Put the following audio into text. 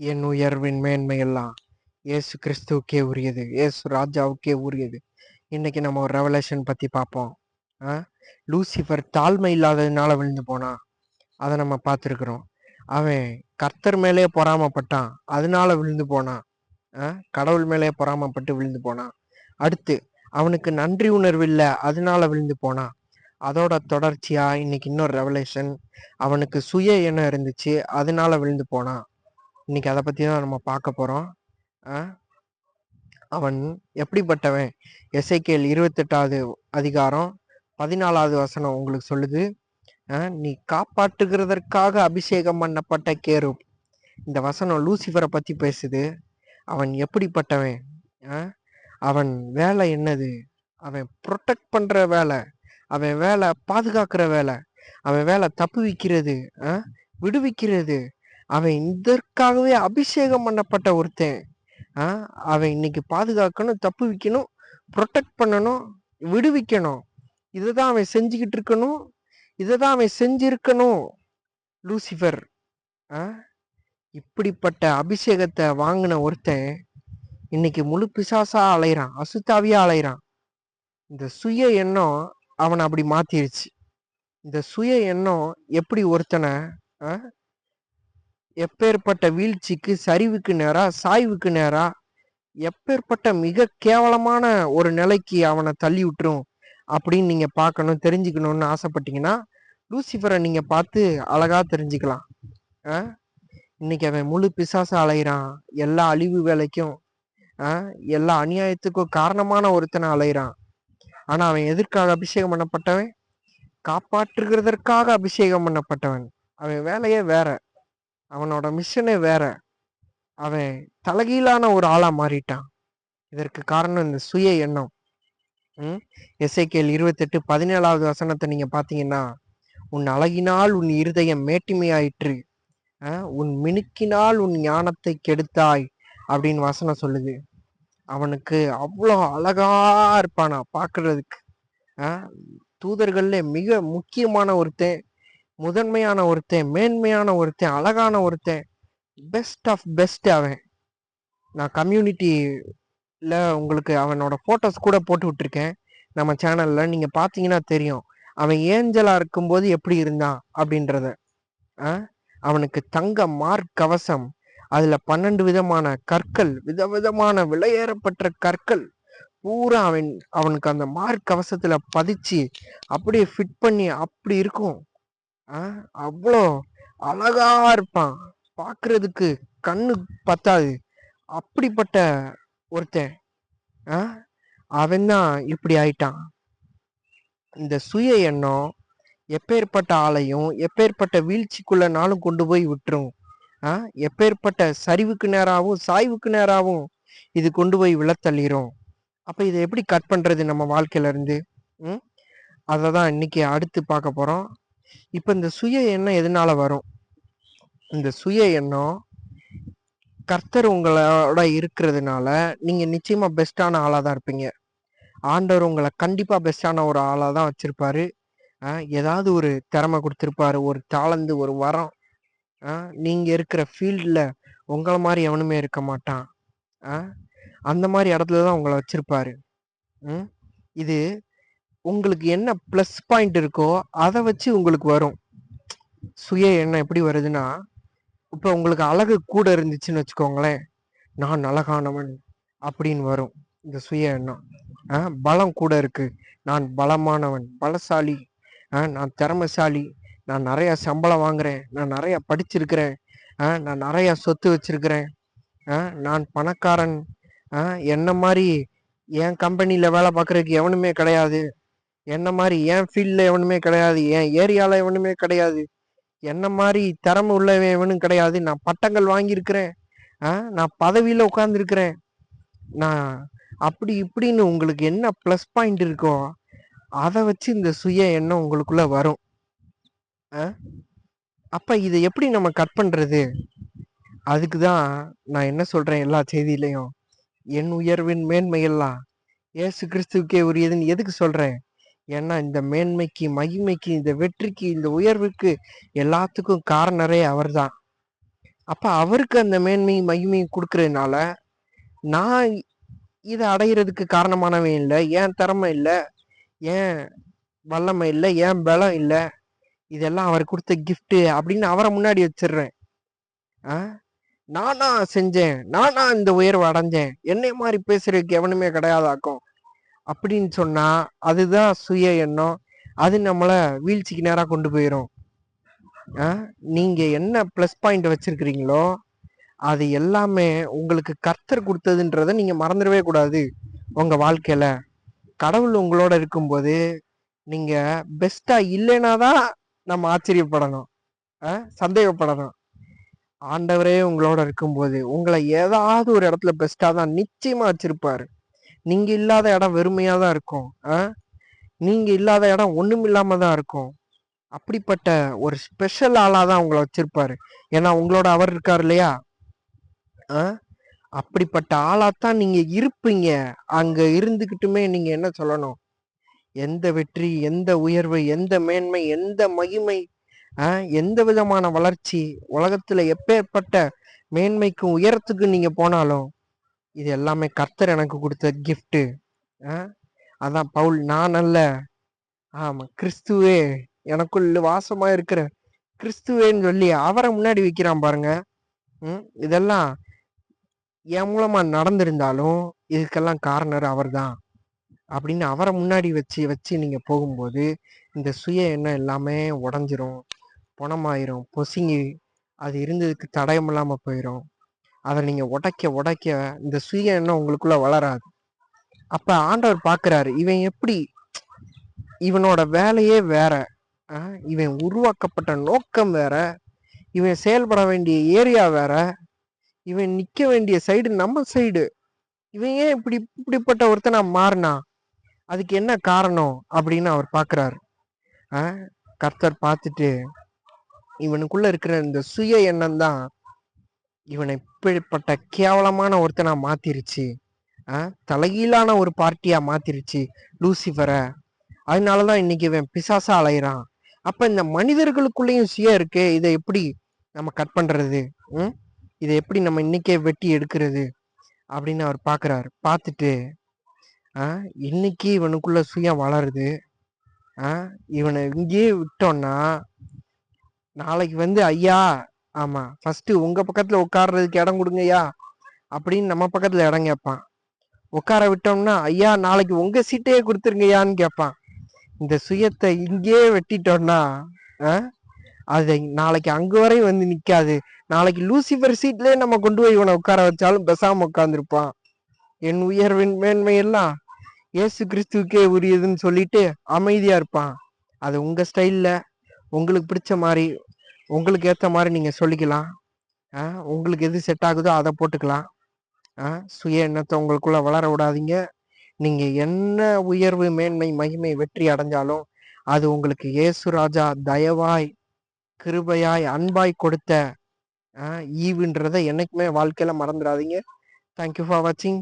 என் உயர்வின் மேன்மையெல்லாம் இயேசு கிறிஸ்துவுக்கே உரியது. இயேசு ராஜாவுக்கே உரியது. இன்னைக்கு நம்ம ஒரு ரெவலேஷன் பத்தி பார்ப்போம். ஆ? லூசிஃபர் தாழ்மை இல்லாததுனால விழுந்து போனான் அதை நம்ம பார்த்துருக்குறோம். அவன் கர்த்தர் மேலே பொறாமப்பட்டான். அதனால விழுந்து போனான் ஆ? கடவுள் மேலே பொறாமப்பட்டு விழுந்து போனான் அடுத்து அவனுக்கு நன்றி உணர்வு இல்லை அதனால விழுந்து போனான் அதோட தொடர்ச்சியா இன்னைக்கு இன்னொரு ரெவலேஷன் அவனுக்கு சுய எண்ணம் இருந்துச்சு அதனால விழுந்து போனான் இன்னைக்கு அதை பத்தி தான் நம்ம பார்க்க போறோம். ஆ? அவன் எப்படிப்பட்டவன்? எஸ்ஐகேல் இருபத்தெட்டாவது அதிகாரம் பதினாலாவது வசனம் உங்களுக்கு சொல்லுது. ஆ, நீ காப்பாற்றுகிறதற்காக அபிஷேகம் பண்ணப்பட்ட கேரும் இந்த வசனம் லூசிஃபரை பத்தி பேசுது. அவன் எப்படிப்பட்டவன்? ஆ? அவன் வேலை என்னது? அவன் ப்ரொடெக்ட் பண்ற வேலை. அவன் வேலை பாதுகாக்கிற வேலை. அவன் வேலை தப்பு வைக்கிறது விடுவிக்கிறது. அவன் இதற்காகவே அபிஷேகம் பண்ணப்பட்ட ஒருத்தன் ஆ? அவன் இன்னைக்கு பாதுகாக்கணும் தப்பு வைக்கணும் ப்ரொடெக்ட் பண்ணணும் விடுவிக்கணும் இதை தான் அவன் செஞ்சுக்கிட்டு இருக்கணும் இதை தான் அவன் செஞ்சிருக்கணும் லூசிஃபர் ஆ? இப்படிப்பட்ட அபிஷேகத்தை வாங்கின ஒருத்தன் இன்னைக்கு முழு பிசாசா அலைகிறான் அசுத்தாவியா அலைகிறான் இந்த சுய எண்ணம் அவனை அப்படி மாத்திருச்சு இந்த சுய எண்ணம் எப்படி ஒருத்தனை ஆ? எப்பேற்பட்ட வீழ்ச்சிக்கு சரிவுக்கு நேரா சாய்வுக்கு நேரா எப்பேற்பட்ட மிக கேவலமான ஒரு நிலைக்கு அவனை தள்ளி விட்டுரும் அப்படின்னு நீங்க பார்க்கணும் தெரிஞ்சுக்கணும்னு ஆசைப்பட்டீங்கன்னா லூசிஃபரை நீங்க பார்த்து அழகா தெரிஞ்சுக்கலாம். ஆ? இன்னைக்கு அவன் முழு பிசாசா அலைகிறான் எல்லா அழிவு வேலைக்கும் ஆ? எல்லா அநியாயத்துக்கும் காரணமான ஒருத்தனை அலைகிறான் ஆனா அவன் எதற்காக அபிஷேகம் பண்ணப்பட்டவன்? காப்பாற்றுகிறதற்காக அபிஷேகம் பண்ணப்பட்டவன். அவன் வேலையே வேற. அவனோட மிஷனே வேற. அவன் தலகீழான ஒரு ஆளா மாறிட்டான். இதற்கு காரணம் இந்த சுய எண்ணம். ம்? எஸ்ஐகேல் இருபத்தெட்டு பதினேழாவது வசனத்தை நீங்க பாத்தீங்கன்னா உன் அழகினால் உன் இருதயம் மேட்டிமையாயிற்று. ஆ, உன் மினுக்கினால் உன் ஞானத்தை கெடுத்தாய் அப்படின்னு வசனம் சொல்லுது. அவனுக்கு அவ்வளோ அழகா இருப்பானா பார்க்கறதுக்கு. ஆ, தூதர்கள்ல மிக முக்கியமான ஒருத்தன். முதன்மையான ஒருத்தன் மேன்மையான ஒருத்தன் அழகான ஒருத்தன் பெஸ்ட் ஆஃப் பெஸ்ட் அவன். நான் கம்யூனிட்டியில் உங்களுக்கு அவனோட ஃபோட்டோஸ் கூட போட்டு விட்டுருக்கேன். நம்ம சேனலில் நீங்கள் பார்த்தீங்கன்னா தெரியும். அவன் ஏஞ்சலாக இருக்கும்போது எப்படி இருந்தான் அப்படின்றத. ஆ? அவனுக்கு தங்க மார்க் கவசம் அதில் பன்னெண்டு விதமான கற்கள் விதவிதமான விலையேறப்பட்ட கற்கள். பூரா அவன் அவனுக்கு அந்த மார்க் கவசத்தில் பதிச்சு அப்படியே ஃபிட் பண்ணி அப்படி இருக்கும். ஆ? அவ்வளோ அழகா இருப்பான். பார்க்கறதுக்கு கண்ணு பத்தாது. அப்படிப்பட்ட ஒருத்தன். ஆ? அவன்தான் இப்படி ஆயிட்டான். இந்த சுய எண்ணம் எப்பேற்பட்ட ஆளையும் எப்பேற்பட்ட வீழ்ச்சிக்குள்ளனாலும் கொண்டு போய் விட்டுரும். ஆ? எப்பேற்பட்ட சரிவுக்கு நேராகவும் சாய்வுக்கு நேராகவும் இது கொண்டு போய் விழத்தள்ளிரும். அப்போ இதை எப்படி கட் பண்ணுறது நம்ம வாழ்க்கையில இருந்து? ம்? அதை தான் இன்னைக்கு அடுத்து பார்க்க போகிறோம் இப்போ இந்த சுய எண்ணம் எதனால வரும்? இந்த சுய எண்ணம் கர்த்தர் உங்களோட இருக்கிறதுனால நீங்க நிச்சயமா பெஸ்டான ஆளா தான் இருப்பீங்க. ஆண்டவர் உங்களை கண்டிப்பா பெஸ்டான ஒரு ஆளா தான் வச்சிருப்பாரு. ஏதாவது ஒரு திறமை கொடுத்துருப்பாரு ஒரு தாளந்து ஒரு வரம். ஆஹ் நீங்க இருக்கிற ஃபீல்டில் உங்களை மாதிரி எவனுமே இருக்க மாட்டான். அந்த மாதிரி இடத்துல தான் உங்களை வச்சிருப்பாரு. ம் இது உங்களுக்கு என்ன ப்ளஸ் பாயிண்ட் இருக்கோ அதை வச்சு உங்களுக்கு வரும். சுய எண்ணம் எப்படி வருதுன்னா இப்போ உங்களுக்கு அழகு கூட இருந்துச்சுன்னு வச்சுக்கோங்களேன். நான் அழகானவன் அப்படின்னு வரும் இந்த சுய எண்ணம். ஆ, பலம் கூட இருக்கு. நான் பலமானவன் பலசாலி. ஆ, நான் திறமைசாலி. நான் நிறைய சம்பளம் வாங்குறேன். நான் நிறைய படிச்சிருக்கிறேன். ஆ, நான் நிறைய சொத்து வச்சிருக்கிறேன். ஆ, நான் பணக்காரன். ஆ, என்ன மாதிரி என் கம்பெனியில் வேலை பார்க்குறதுக்கு எவனுமே கிடையாது. என்ன மாதிரி என் ஃபீல்டில் எவனுமே கிடையாது. என் ஏரியாவில் எவனுமே கிடையாது. என்ன மாதிரி திறமை உள்ளவன் எவனும் கிடையாது. நான் பட்டங்கள் வாங்கியிருக்கிறேன். ஆ, நான் பதவியில் உட்காந்துருக்கிறேன் நான் அப்படி இப்படின்னு உங்களுக்கு என்ன ப்ளஸ் பாயிண்ட் இருக்கோ அதை வச்சு இந்த சுய எண்ணம் உங்களுக்குள்ளே வரும். ஆ? அப்போ இதை எப்படி நம்ம கட் பண்ணுறது அதுக்கு தான் நான் என்ன சொல்கிறேன் எல்லா செய்தியிலையும்? என் உயர்வின் மேன்மையெல்லாம் ஏசு கிறிஸ்துவுக்கே உரியதுன்னு எதுக்கு சொல்கிறேன் ஏன்னா இந்த மேன்மைக்கு மகிமைக்கு இந்த வெற்றிக்கு இந்த உயர்வுக்கு எல்லாத்துக்கும் காரணரே அவர்தான். அப்ப அவருக்கு அந்த மேன்மை மகிமையும் கொடுக்கறதுனால நான் இதை அடையிறதுக்கு காரணமானவன் இல்லை ஏன் திறமை இல்லை ஏன் வல்லமை இல்லை ஏன் பலம் இல்லை இதெல்லாம் அவர் கொடுத்த கிஃப்ட்டு அப்படின்னு அவரை முன்னாடி வச்சிடுறேன் ஆ? நானா செஞ்சேன் நானா இந்த உயர்வு அடைஞ்சேன். என்னை மாதிரி பேசுறதுக்கு எவனுமே கிடையாதாக்கும். அப்படின்னு சொன்னா அதுதான் சுய எண்ணம். அது நம்மளை வீழ்ச்சிக்கு நேராக கொண்டு போயிடும் ஆ? நீங்க என்ன ப்ளஸ் பாயிண்ட் வச்சிருக்கிறீங்களோ அது எல்லாமே உங்களுக்கு கர்த்தர் கொடுத்ததுன்றத நீங்க மறந்துடவே கூடாது உங்க வாழ்க்கையில. கடவுள் உங்களோட இருக்கும்போது நீங்க பெஸ்டா இல்லைன்னா தான் நம்ம ஆச்சரியப்படணும். ஆ? சந்தேகப்படணும். ஆண்டவரே உங்களோட இருக்கும்போது உங்களை ஏதாவது ஒரு இடத்துல பெஸ்டா தான் நிச்சயமா வச்சிருப்பாரு. நீங்க இல்லாத இடம் வெறுமையா தான் இருக்கும். ஆ? நீங்க இல்லாத இடம் ஒண்ணும் இல்லாம தான் இருக்கும். அப்படிப்பட்ட ஒரு ஸ்பெஷல் ஆளா தான் உங்களை வச்சிருப்பாரு. ஏன்னா உங்களோட அவர் இருக்கார் இல்லையா? ஆ? அப்படிப்பட்ட ஆளாத்தான் நீங்க இருப்பீங்க. அங்க இருந்துகிட்டுமே நீங்க என்ன சொல்லணும்? எந்த வெற்றி எந்த உயர்வு எந்த மேன்மை எந்த மகிமை ஆ, எந்த விதமான வளர்ச்சி? உலகத்துல எப்பேற்பட்ட மேன்மைக்கும் உயரத்துக்கும் நீங்க போனாலும் இது எல்லாமே கர்த்தர் எனக்கு கொடுத்த கிஃப்ட்டு ஆ? அதான் பவுல் நான் அல்ல. ஆமா கிறிஸ்துவே எனக்குள் வாசமா இருக்கிற கிறிஸ்துவேன்னு சொல்லி அவரை முன்னாடி விற்கிறான் பாருங்க. ம், இதெல்லாம் என் மூலமா நடந்திருந்தாலும் இதுக்கெல்லாம் காரணர் அவர்தான். அப்படின்னு அவரை முன்னாடி வச்சு வச்சு நீங்க போகும்போது இந்த சுய எண்ணம் எல்லாமே உடஞ்சிரும் பணமாயிரும் பொசுங்கி அது இருந்ததுக்கு தடயம் இல்லாம போயிடும் அதை நீங்க உடைக்க உடைக்க இந்த சுய எண்ணம் உங்களுக்குள்ள வளராது. அப்ப ஆண்டவர் பாக்குறாரு இவன் எப்படி இவனோட வேலையே வேற ஆ, இவன் உருவாக்கப்பட்ட நோக்கம் வேற இவன் செயல்பட வேண்டிய ஏரியா வேற இவன் நிக்க வேண்டிய சைடு நம்ம சைடு இவன் ஏன் இப்படி இப்படிப்பட்ட ஒருத்தனா மாறினா? அதுக்கு என்ன காரணம் அப்படின்னு அவர் பார்க்குறாரு ஆ, கர்த்தர் பார்த்துட்டு இவனுக்குள்ள இருக்கிற இந்த சுய எண்ணம் தான் இவனை இப்படிப்பட்ட கேவலமான ஒருத்தனா மாத்திருச்சு ஆ, தலைகீழான ஒரு பார்ட்டியா மாத்திருச்சு லூசிஃபரை. அதனாலதான் இன்னைக்கு இவன் பிசாசா அலையிறான். அப்ப இந்த மனிதர்களுக்குள்ளேயும் சுய இருக்கு இதை எப்படி நம்ம கட் பண்றது? ம்? இதை எப்படி நம்ம இன்னைக்கே வெட்டி எடுக்கிறது? அப்படின்னு அவர் பார்க்குறாரு பார்த்துட்டு ஆ? இன்னைக்கு இவனுக்குள்ள சுயம் வளருது. ஆ? இவனை இங்கேயே விட்டோம்னா நாளைக்கு வந்து ஐயா ஆமா. ஃபர்ஸ்ட் உங்க பக்கத்துல உட்கார்றதுக்கு இடம் கொடுங்கய்யா அப்படின்னு நம்ம பக்கத்துல இடம் கேட்பான். உட்கார விட்டோம்னா ஐயா நாளைக்கு உங்க சீட்டையே கொடுத்துருங்கய்யான்னு கேட்பான். இந்த சுயத்தை இங்கேயே வெட்டிட்டோம்னா ஆ, அது நாளைக்கு அங்கு வரையும் வந்து நிக்காது. நாளைக்கு லூசிஃபர் சீட்லயே நம்ம கொண்டு போய் இவனை உட்கார வச்சாலும் பெசாம உட்காந்துருப்பான் என் உயர்வின் மேன்மை எல்லாம் இயேசு கிறிஸ்துவுக்கே உரியதுன்னு சொல்லிட்டு அமைதியா இருப்பான். அது உங்க ஸ்டைல்ல உங்களுக்கு பிடிச்ச மாதிரி உங்களுக்கு ஏற்ற மாதிரி நீங்கள் சொல்லிக்கலாம். ஆ, உங்களுக்கு எது செட் ஆகுதோ அதை போட்டுக்கலாம். ஆ, சுய எண்ணத்தை உங்களுக்குள்ளே வளர விடாதீங்க. நீங்கள் என்ன உயர்வு மேன்மை மகிமை வெற்றி அடைஞ்சாலும் அது உங்களுக்கு இயேசு ராஜா தயவாய் கிருபையாய் அன்பாய் கொடுத்த ஆ, ஈவுன்றதை என்றைக்குமே வாழ்க்கையில் மறந்துடாதீங்க. தேங்க்யூ ஃபார் வாட்சிங்